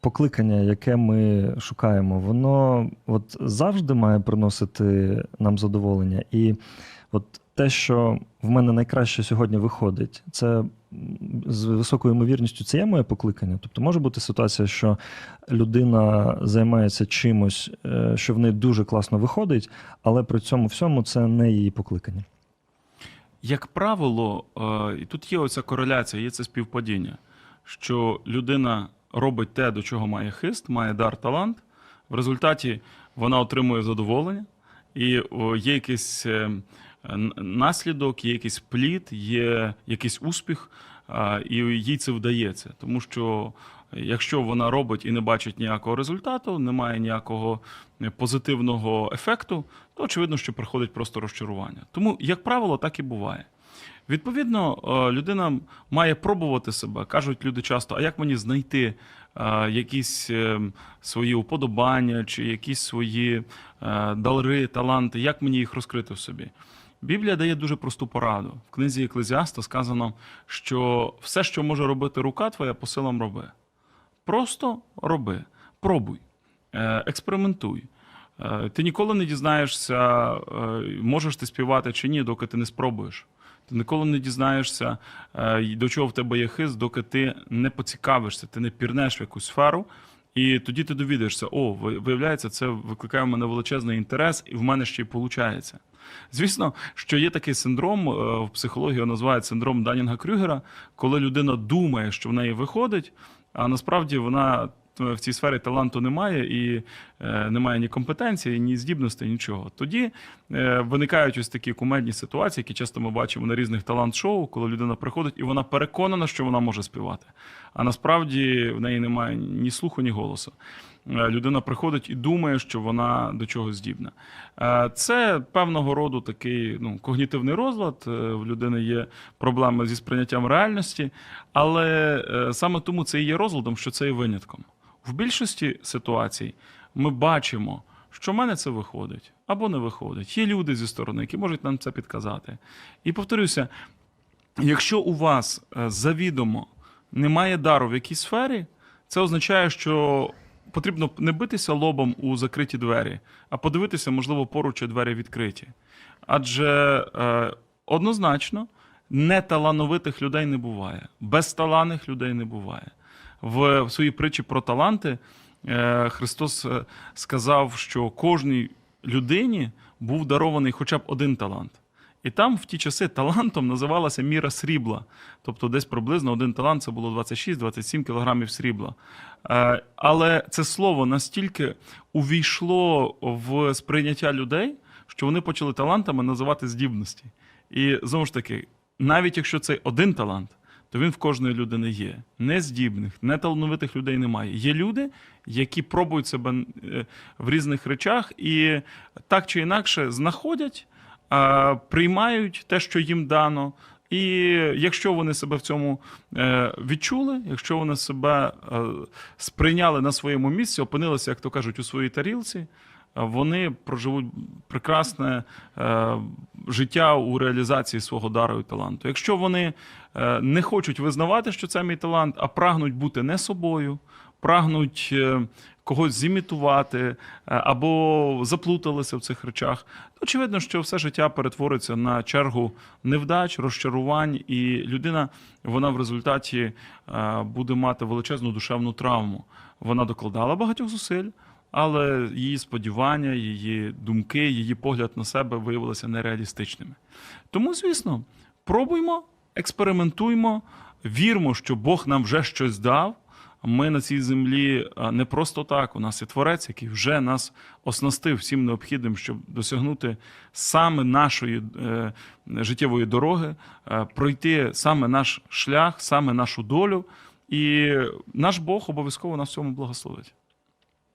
покликання, яке ми шукаємо, воно от завжди має приносити нам задоволення. І от те, що в мене найкраще сьогодні виходить, це з високою ймовірністю це є моє покликання. Тобто може бути ситуація, що людина займається чимось, е, що в неї дуже класно виходить, але при цьому всьому це не її покликання. Як правило, е, і тут є оця кореляція, є це співпадіння, що людина робить те, до чого має хист, має дар, талант. В результаті вона отримує задоволення, і є якийсь е, наслідок, є якийсь плід, є якийсь успіх, і їй це вдається. Тому що якщо вона робить і не бачить ніякого результату, немає ніякого е, позитивного ефекту, то очевидно, що приходить просто розчарування. Тому, як правило, так і буває. Відповідно, е, людина має пробувати себе. Кажуть люди часто, а як мені знайти е, якісь е, свої уподобання чи якісь свої дари, таланти, як мені їх розкрити в собі? Біблія дає дуже просту пораду. В книзі Еклезіаста сказано, що все, що може робити рука твоя, по силам роби. Просто роби, пробуй, експериментуй. Е, Ти ніколи не дізнаєшся, е, можеш ти співати чи ні, доки ти не спробуєш. Ти ніколи не дізнаєшся, е, до чого в тебе є хист, доки ти не поцікавишся, ти не пірнеш в якусь сферу, і тоді ти довідаєшся, о, виявляється, це викликає в мене величезний інтерес, і в мене ще й виходить. Звісно, що є такий синдром, в психології його називають синдром Данінга Крюгера, коли людина думає, що в неї виходить, а насправді вона в цій сфері таланту немає і е, немає ні компетенції, ні здібностей, нічого. Тоді е, виникають ось такі кумедні ситуації, які часто ми бачимо на різних талант-шоу, коли людина приходить і вона переконана, що вона може співати. А насправді в неї немає ні слуху, ні голосу. Е, Людина приходить і думає, що вона до чогось здібна. Е, Це певного роду такий ну, когнітивний розлад. Е, В людини є проблеми зі сприйняттям реальності, але е, саме тому це і є розладом, що це є винятком. В більшості ситуацій ми бачимо, що в мене це виходить або не виходить. Є люди зі сторони, які можуть нам це підказати. І повторюся, якщо у вас е, завідомо немає дару в якійсь сфері, це означає, що потрібно не битися лобом у закриті двері, а подивитися, можливо, поруч двері відкриті. Адже е, однозначно неталановитих людей не буває, безталанних людей не буває. В, своїй притчі про таланти е, Христос е, сказав, що кожній людині був дарований хоча б один талант. І там в ті часи талантом називалася міра срібла. Тобто десь приблизно один талант це було 26-27 кілограмів срібла. Е, Але це слово настільки увійшло в сприйняття людей, що вони почали талантами називати здібності. І знову ж таки, навіть якщо це один талант, то він в кожної людини є. Нездібних, неталановитих людей немає. Є люди, які пробують себе е, в різних речах і так чи інакше знаходять, приймають те, що їм дано. І якщо вони себе в цьому е, відчули, якщо вони себе е, сприйняли на своєму місці, опинилися, як то кажуть, у своїй тарілці, вони проживуть прекрасне е, життя у реалізації свого дару і таланту. Якщо вони е, не хочуть визнавати, що це мій талант, а прагнуть бути не собою, прагнуть е, когось зімітувати або заплуталися в цих речах, то очевидно, що все життя перетвориться на чергу невдач, розчарувань, і людина вона в результаті буде мати величезну душевну травму. Вона докладала багатьох зусиль. Але її сподівання, її думки, її погляд на себе виявилися нереалістичними. Тому, звісно, пробуймо, експериментуймо, вірмо, що Бог нам вже щось дав. Ми на цій землі не просто так. У нас є творець, який вже нас оснастив всім необхідним, щоб досягнути саме нашої е, життєвої дороги, е, пройти саме наш шлях, саме нашу долю. І наш Бог обов'язково нас в цьому благословить.